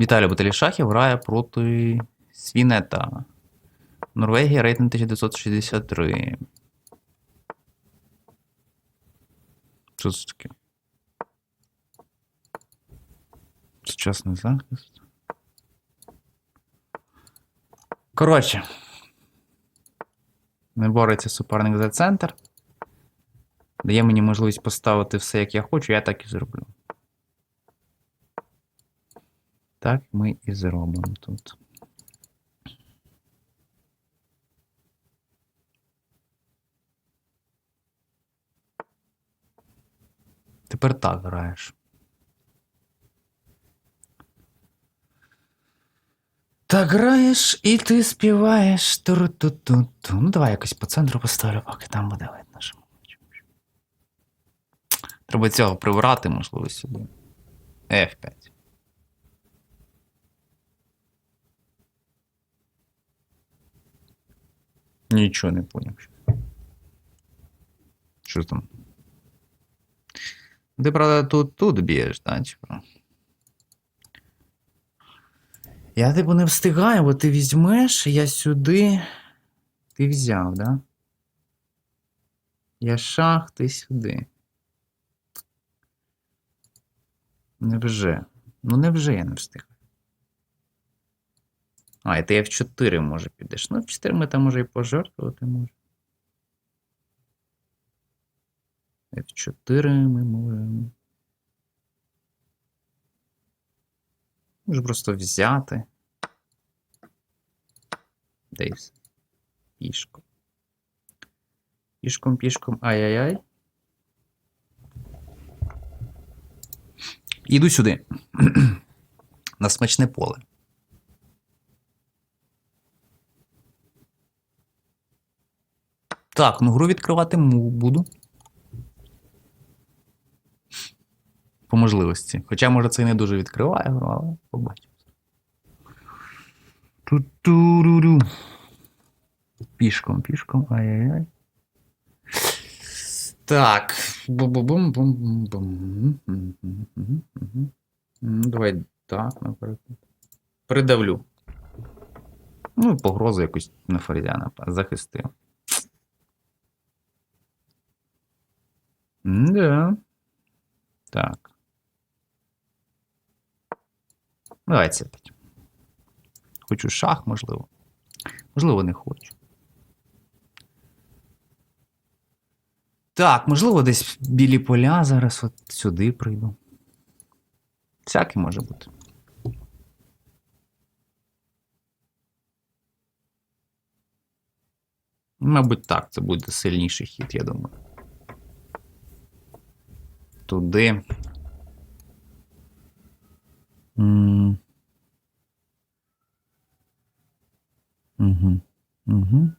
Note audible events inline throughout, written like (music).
Віталій Баталішахів грає проти Свінета. Норвегія рейтинг 1963. Що це таке? Сучасний захист. Коротше. Не бореться суперник за центр. Дає мені можливість поставити все, як я хочу, я так і зроблю. Так ми і зробимо тут. Тепер так граєш. Так граєш і ти співаєш. Туру-ту-ту-ту. Ну, давай якось по центру поставлю, поки там буде видно, що. Треба цього прибрати, можливо, сюди. F5. Нічого не поняв. Що там? Ти, правда, тут, тут б'єш, так? Типу. Я типу не встигаю, бо ти візьмеш, я сюди. Ти взяв, да? Я шах, ти сюди. Невже? Ну невже я не встиг. А, і ти F4 може підеш. Ну, F4 ми там може і пожертвувати може. F4 ми можемо. Може просто взяти. Десь. Пішком. Пішком, пішком. Ай-яй-яй. Іду сюди. (clears throat) На смачне поле. Так, ну гру відкривати буду. По можливості. Хоча, може, це і не дуже відкриває але побачимо. Пішком, пішком. Ай-яй-яй. Так. Давай так, наприклад. Придавлю. Ну, погрозу якусь на ферзя, захистив. Да. Так. Давай це. Хочу шах, можливо. Можливо, не хочу. Так, можливо, десь білі поля зараз от сюди прийду. Всяке може бути. Мабуть, так, це буде сильніший хід, я думаю. Туди. Угу. Мгм.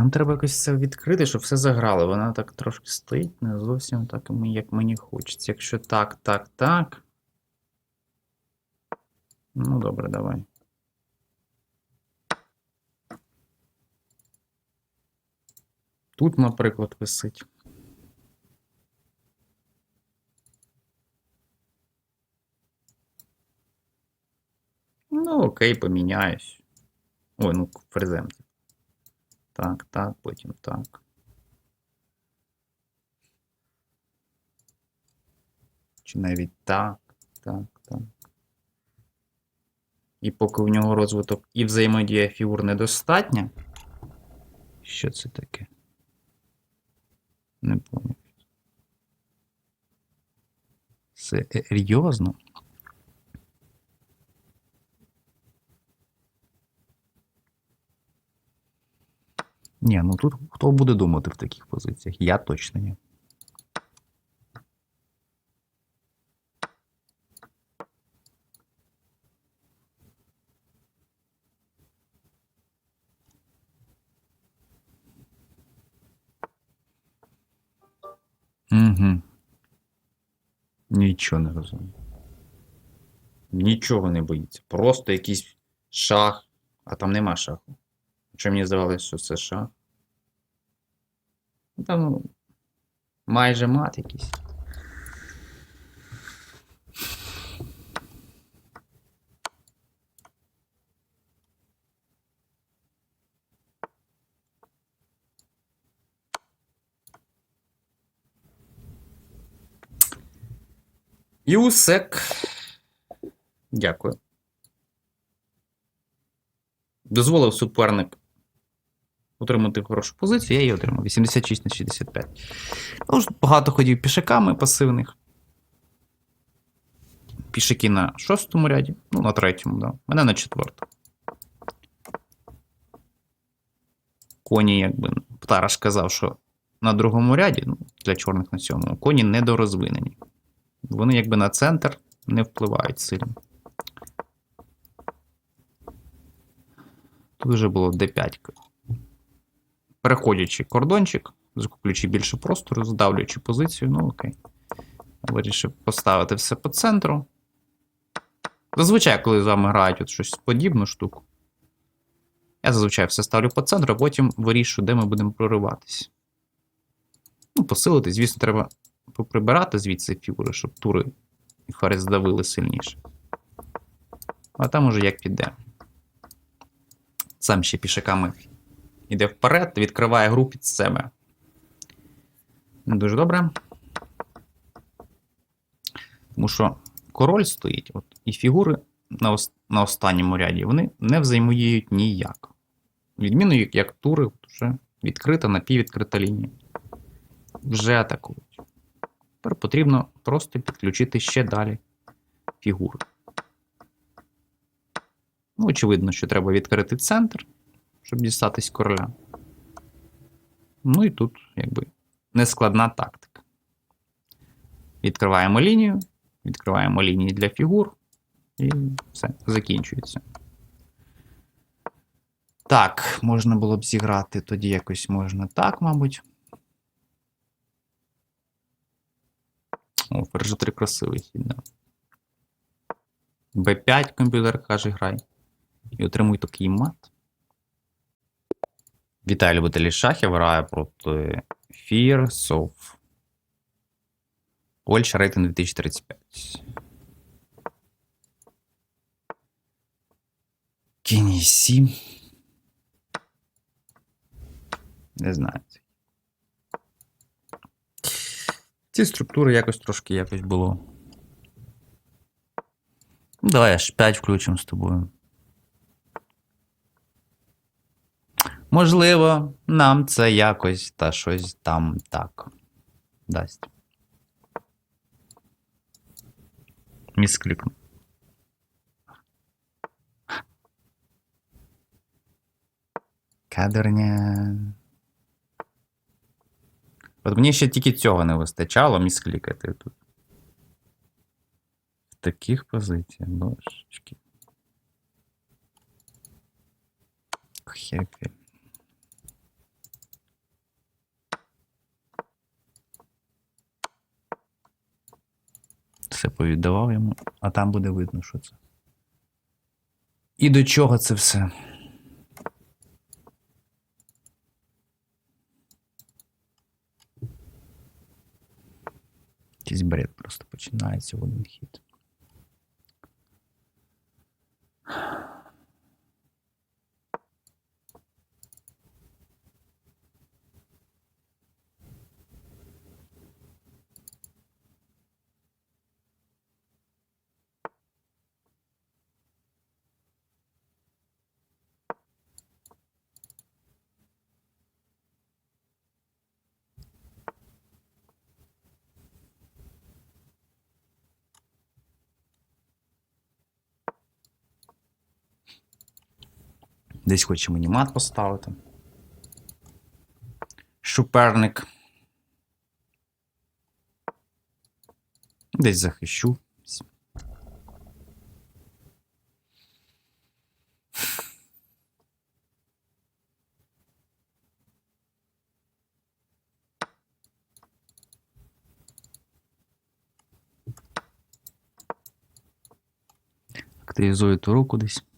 Нам треба якось це відкрити, щоб все заграло. Вона так трошки стоїть, не зовсім так, як мені хочеться. Якщо так, так, так. Ну, добре, давай. Тут, наприклад, висить. Ну, окей, поміняюсь. Ой, ну, фрезем. Так, так, потім так. Чи навіть так, так, так. І поки в нього розвиток і взаємодія фігур недостатня. Що це таке? Не пам'ятаю. Серйозно? Ні, ну тут хто буде думати в таких позиціях? Я точно ні. Угу. Нічого не розумію. Нічого не боїться. Просто якийсь шах. А там нема шаху. Чи мені здавалося, що? Ну, Там ну, майже мат якийсь. Юсек. Дякую. Дозволив суперник отримати хорошу позицію, я її отримав. 86 на 65. Ну, багато ходів пішаками пасивних. Пішаки на шостому ряді, ну, на третьому, да. Мене на четвертому. Коні, якби Птараш казав, що на другому ряді, ну, для чорних на сьомому, коні недорозвинені. Вони якби на центр не впливають сильно. Тут вже було D5. Переходячи кордончик, закуплюючи більше простору, здавлюючи позицію, ну окей. Вирішив поставити все по центру. Зазвичай, коли з вами грають от щось подібну штуку, я зазвичай все ставлю по центру, а потім вирішую, де ми будемо прориватись. Ну, посилити, звісно, треба поприбирати звідси фігури, щоб тури і ферзь здавили сильніше. А там уже як піде. Сам ще пішаками йде вперед, відкриває гру під себе. Дуже добре. Тому що король стоїть, от, і фігури на, ос- на останньому ряді вони не взаємодіють ніяк. Відміну, як, тури, вже відкрита, напіввідкрита лінія. Вже атакують. Тепер потрібно просто підключити ще далі фігури. Ну, очевидно, що треба відкрити центр, щоб дістатись короля. Ну і тут, якби, нескладна тактика. Відкриваємо лінію, відкриваємо лінії для фігур, і все, закінчується. Так, можна було б зіграти тоді якось можна так, мабуть. О, ферзь 3 красивий хід, да. Б5 комп'ютер каже, грай. І отримуй такий мат. Вітаю любителі шахів. Грає проти Fear Sof. Польща рейтинг 2035. Кінь 7. Не знаю. Ці структури якось трошки якось було. Ну, Давай аж 5 включимо з тобою. Можливо, нам це якось та щось там так дасть. Місклікну. Кадерня. От мені ще тільки цього не вистачало місклікати тут. В таких позиціях, божечки. Хепі. Все повіддавав йому, а там буде видно, що це. І до чого це все? Якийсь бред просто починається в один хід. Десь хоче мені мат поставити. Шуперник. Десь захищу. Активізую ту руку десь.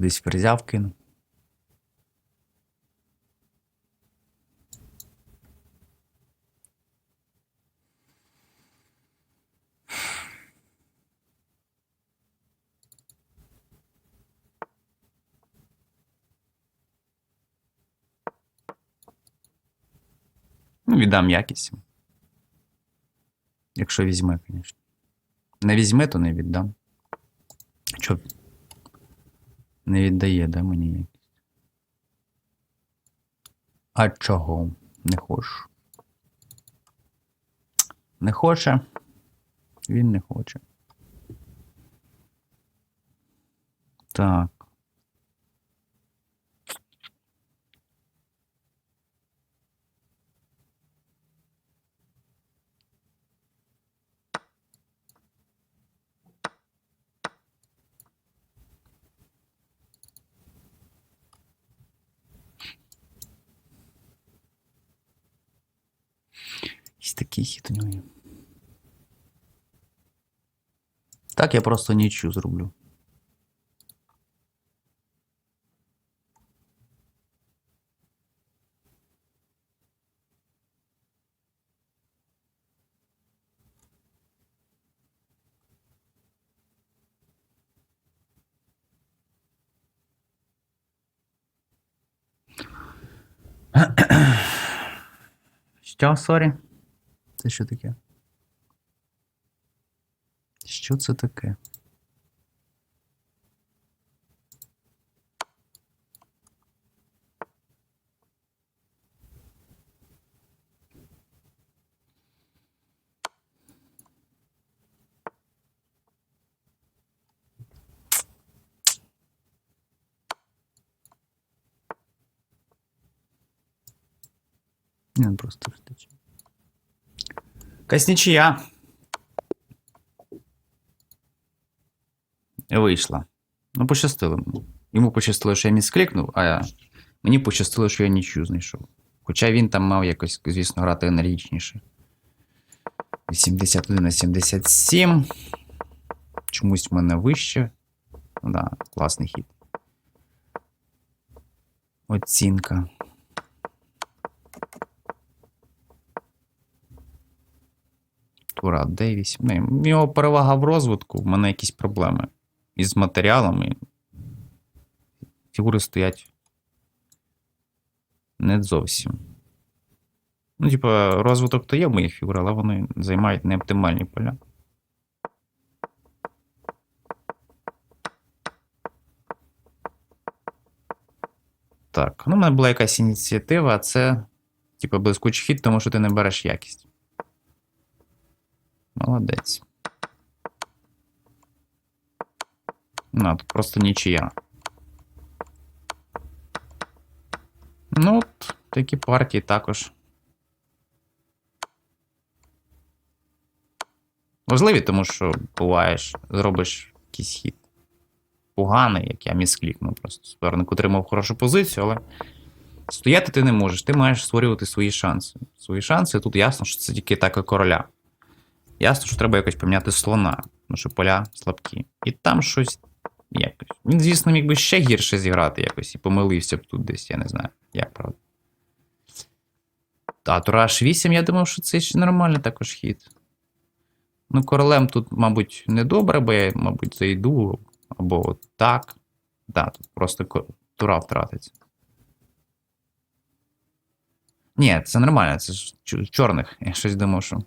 Кудись ферзя вкину. Ну, віддам якість. Якщо візьме, звісно. Не візьме, то не віддам. Що? Не віддає, да, мені якість. А чого? Не хочу. Не хоче. Він не хоче. Так. Якийсь такий хід у нього. є. Так я просто нічю зроблю. Що, сорі? Це що таке? Що це таке? Ні, ну просто втече. Якась нічия. Вийшла. Ну, пощастило. Йому пощастило, що я місклікнув, а мені пощастило, що я нічю знайшов. Хоча він там мав якось, звісно, грати енергічніше. 81 на 77. Чомусь в мене вище. Ну Да, класний хід. Оцінка. Тура D8. Ну, в нього перевага в розвитку, в мене якісь проблеми із матеріалами. Фігури стоять не зовсім. Ну, типа, розвиток то є в моїх фігур, але вони займають неоптимальні поля. Так, ну, в мене була якась ініціатива, а це, типа, блискучий хід, тому що ти не береш якість. Молодець. Ну, тут просто нічия. Ну, от, такі партії також. Важливі, тому що буваєш, зробиш якийсь хід. Поганий, як я місклікнув просто. Суперник отримав хорошу позицію, але стояти ти не можеш. Ти маєш створювати свої шанси. Свої шанси тут ясно, що це тільки атака короля. Ясно, що треба якось поміняти слона, тому що поля слабкі. І там щось якось. Він, звісно, міг би ще гірше зіграти якось і помилився б тут десь, я не знаю, як правда. А тура H8, я думав, що це ще нормальний також хід. Ну, королем тут, мабуть, не добре, бо я, мабуть, зайду, або от так. Так, тут просто тура втратиться. Ні, це нормально, це ж чорних. Я щось думав, що.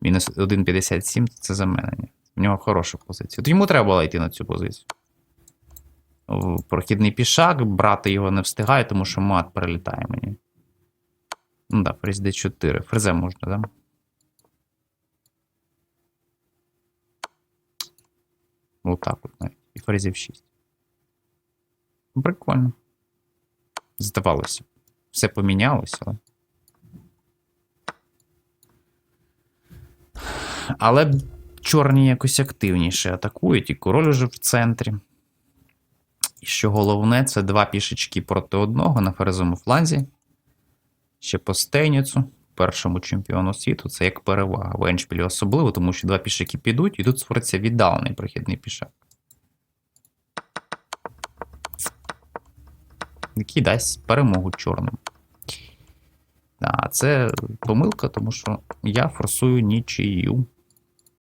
Мінус 1,57 це за мене. В нього хороша позиція. То йому треба було йти на цю позицію. Прохідний пішак, брати його не встигає, тому що мат прилітає мені. Ну так, фріз D4. Фрезем можна, так? Отак от навіть. І фрезів 6. Ну, Прикольно. Здавалося. Все помінялося, але. Але чорні якось активніше атакують, і король уже в центрі. І що головне, це два пішечки проти одного на ферзовому фланзі. Ще по стейніцу. першому чемпіону світу це як перевага. В Еншпілі особливо, тому що два пішаки підуть, і тут створиться віддалений прохідний пішак. Який дасть перемогу чорним. А це помилка, тому що я форсую нічию.